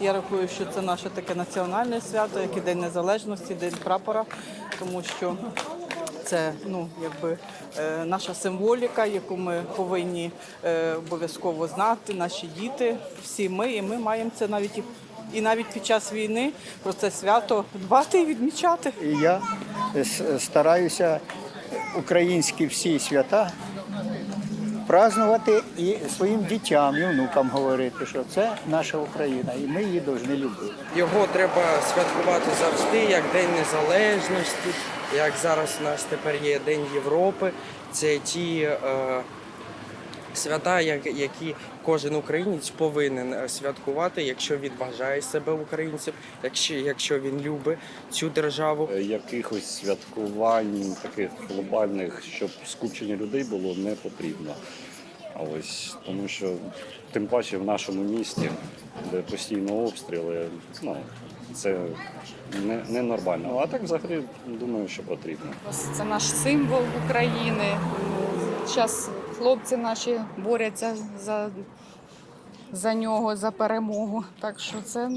Я рахую, що це наше таке національне свято, як і День Незалежності, День прапора, тому що це ну, якби, е, наша символіка, яку ми повинні е, обов'язково знати, наші діти, всі ми, і ми маємо це навіть і, і навіть під час війни про це свято дбати і відмічати. Я стараюся українські всі свята празднувати і своїм дітям і внукам говорити, що це наша Україна, і ми її повинні любити. Його треба святкувати завжди як День Незалежності, як зараз у нас тепер є День Європи. Це ті е, свята, як- які кожен українець повинен е, святкувати, якщо він вважає себе українцем, якщо, якщо він любить цю державу. Е, якихось святкувань таких глобальних, щоб скупчення людей було не потрібно. А ось тому що тим паче в нашому місті, де постійно обстріли, ну це не, не нормально. А так взагалі думаю, що потрібно. Це наш символ України. Зараз хлопці наші борються за, за нього, за перемогу. Так що це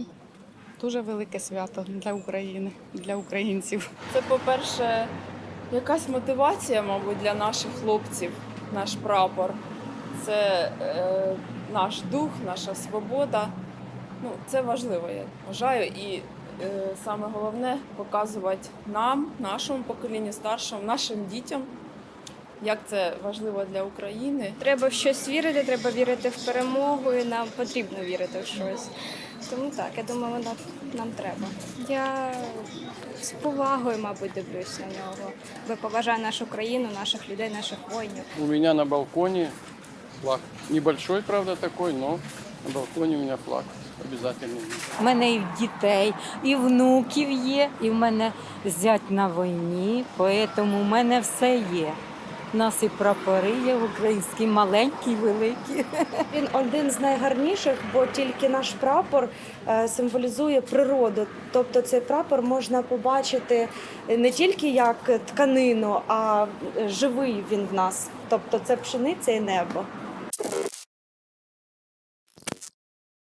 дуже велике свято для України, для українців. Це, по-перше, якась мотивація, мабуть, для наших хлопців, наш прапор. Це е, наш дух, наша свобода. Ну, це важливо, я вважаю. І е, саме головне показувати нам, нашому поколінню, старшим, нашим дітям, як це важливо для України. Треба в щось вірити, треба вірити в перемогу, і нам потрібно вірити в щось. Тому так, я думаю, воно нам треба. Я з повагою, мабуть, дивлюсь на нього, бо поважаю нашу країну, наших людей, наших воїнів. У меня на балконе флаг. Небольшой, правда, такой, но на балконе у меня флаг обязательно. У мене і дітей, і внуків є, і в мене зять на війні, тому в мене все є. У нас і прапори є українські, маленькі, великі. Він один з найгарніших, бо тільки наш прапор е, символізує природу. Тобто цей прапор можна побачити не тільки як тканину, а живий він в нас. Тобто це пшениця і небо.